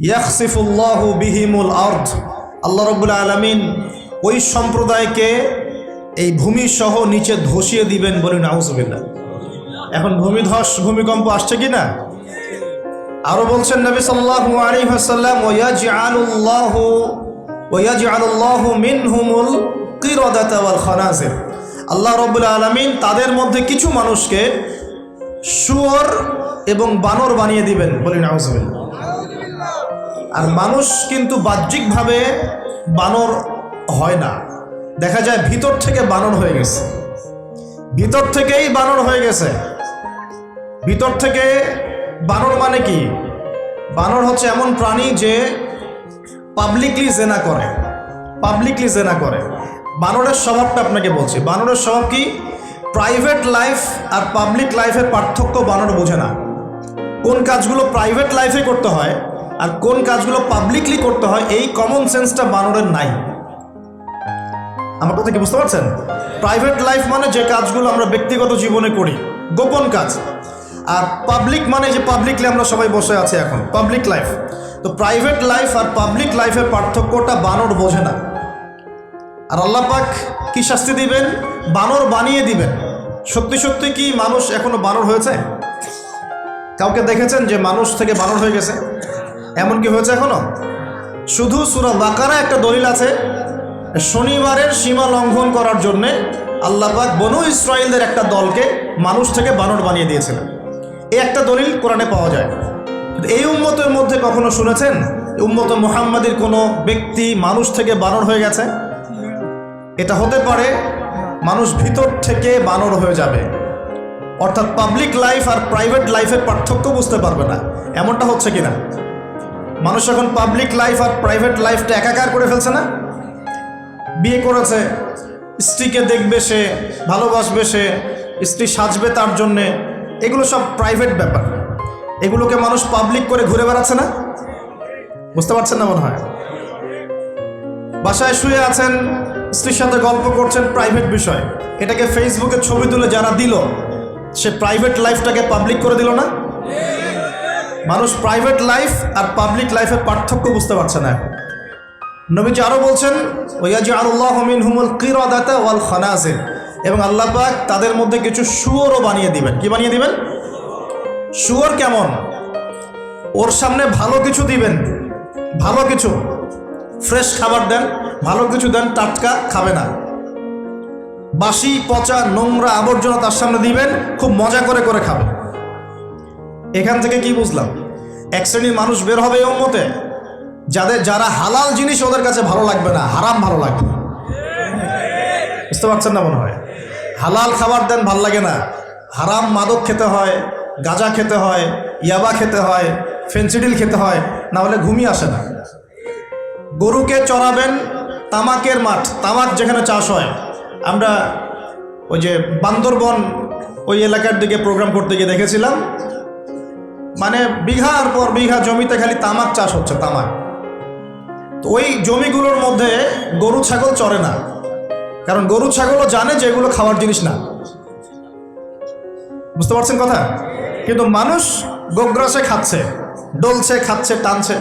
ইয়াকসিফুল্লাহ বিহিমুল আর্থ আল্লাহ রব্বুল আলমিন ওই সম্প্রদায়কে এই ভূমি সহ নিচে ধসিয়ে দিবেন বলে নাউজবিল্লা এখন ভূমিধস, ভূমিকম্প আসছে কি না? আরও বলছেন নবী সাল্লাল্লাহু আলাইহি ওয়াসাল্লাম, ওয়াজআলুল্লাহু ওয়াজআলুল্লাহু মিনহুমুল কিরাদাতা ওয়াল খানাজির। আল্লাহ রাব্বুল আলামিন তাদের মধ্যে কিছু মানুষকে শুয়োর এবং বানর বানিয়ে দিবেন বলি নাউজুবিল্লাহ। আর মানুষ কিন্তু বাহ্যিকভাবে বানর হয় না। দেখা যায় ভিতর থেকে বানর হয়ে গেছে। ভিতর থেকেই বানর হয়ে গেছে। ভিতর থেকে বানর মানে কি? বানর হচ্ছে এমন প্রাণী যে পাবলিকলি জেনা করে। পাবলিকলি জেনা করে। বানরের স্বভাবটা আপনাকে বলছি। বানরের স্বভাব কি? প্রাইভেট লাইফ আর পাবলিক লাইফের পার্থক্য বানর বোঝে না। কোন কাজগুলো প্রাইভেট লাইফে করতে হয় আর কোন কাজগুলো পাবলিকলি করতে হয়, এই কমন সেন্সটা বানরের নাই। আমার কথা কি বুঝতে পারছেন? প্রাইভেট লাইফ মানে যে কাজগুলো আমরা ব্যক্তিগত জীবনে করি, গোপন কাজ। আর পাবলিক মানে যে পাবলিকলি আমরা সবাই বসে আছি এখন পাবলিক লাইফ তো প্রাইভেট লাইফ আর পাবলিক লাইফের পার্থক্যটা বানর বোঝে না। আর আল্লাহ পাক কি শাস্তি দিবেন? বানর বানিয়ে দিবেন। সত্যি সত্যি কি মানুষ এখনও বানর হয়েছে? কাউকে দেখেছেন যে মানুষ থেকে বানর হয়ে গেছে? এমন কি হয়েছে এখনও? শুধু সুরা বাকারা একটা দলিল আছে, শনিবারের সীমা লঙ্ঘন করার জন্যে আল্লাপাক বনু ইসরায়েলদের একটা দলকে মানুষ থেকে বানর বানিয়ে দিয়েছিলেন। এই একটা দলিল কোরআনে পাওয়া যায়। এই উম্মতের মধ্যে কখনো শুনেছেন? উম্মত মোহাম্মদের কোনো ব্যক্তি মানুষ থেকে বানর হয়ে গেছে? এটা হতে পারে মানুষ ভিতর থেকে বানর হয়ে যাবে। অর্থাৎ পাবলিক লাইফ আর প্রাইভেট লাইফের পার্থক্য বুঝতে পারবে না। এমনটা হচ্ছে কিনা? মানুষ এখন পাবলিক লাইফ আর প্রাইভেট লাইফটা একাকার করে ফেলছে না? বিয়ে করেছে, স্ত্রীকে দেখবে সে, ভালোবাসবে সে, স্ত্রী সাজবে তার জন্যে, এগুলো সব প্রাইভেট ব্যাপার। এগুলোকে মানুষ পাবলিক করে ঘুরে বেড়াচ্ছে না? বুঝতে পারছেন না মনে হয়? বাসায় শুয়ে আছেন, স্ত্রীর সাথে গল্প করছেন প্রাইভেট বিষয়। এটাকে ফেসবুকে ছবি তুলে যারা দিল, সে প্রাইভেট লাইফটাকে পাবলিক করে দিল না? মানুষ প্রাইভেট লাইফ আর পাবলিক লাইফের পার্থক্য বুঝতে পারছে না এখন। নবীজি আরও বলছেন ওয়াজি আল্লাহ মিন হুমুল কিরাদাতা ওয়াল খানাজির। এবং আল্লাহ পাক তাদের মধ্যে কিছু শুয়োরও বানিয়ে দিবেন। কি বানিয়ে দিবেন? শুয়োর কেমন? ওর সামনে ভালো কিছু দিবেন। ভালো কিছু। ফ্রেশ খাবার দেন, ভালো কিছু দেন, টাটকা খাবে না। বাসি, পচা, নোংরা আবর্জনা তার সামনে দিবেন, খুব মজা করে করে খাবে এখান থেকে কি বুঝলাম? এক শ্রেণির মানুষ বের হবে এই মতে যাদের যারা হালাল জিনিস ওদের কাছে ভালো লাগবে না, হারাম ভালো লাগবে বুঝতে পারছেন না মনে হয়? হালাল খাবার দেন ভালো লাগে না। হারাম মাদক খেতে হয়, গাঁজা খেতে হয়, ইয়াবা খেতে হয়, ফেন্সিডিল খেতে হয়, না হলে ঘুমিয়ে আসে না। গরুকে চড়াবেন তামাকের মাঠ। তামাক যেখানে চাষ হয়। আমরা ওই যে বান্দরবন ওই এলাকার দিকে প্রোগ্রাম করতে গিয়ে দেখেছিলাম। মানে বিঘার পর বিঘা জমিতে খালি তামাক চাষ হচ্ছে, তামাক। তো ওই জমিগুলোর মধ্যে গরু, ছাগল চরে না। কারণ গরু, ছাগলও জানে যে এগুলো খাওয়ার জিনিস না। বুঝতে পারছেন কথা? কিন্তু মানুষ গোগ্রাসে খাচ্ছে, ডলছে, খাচ্ছে, টানছে।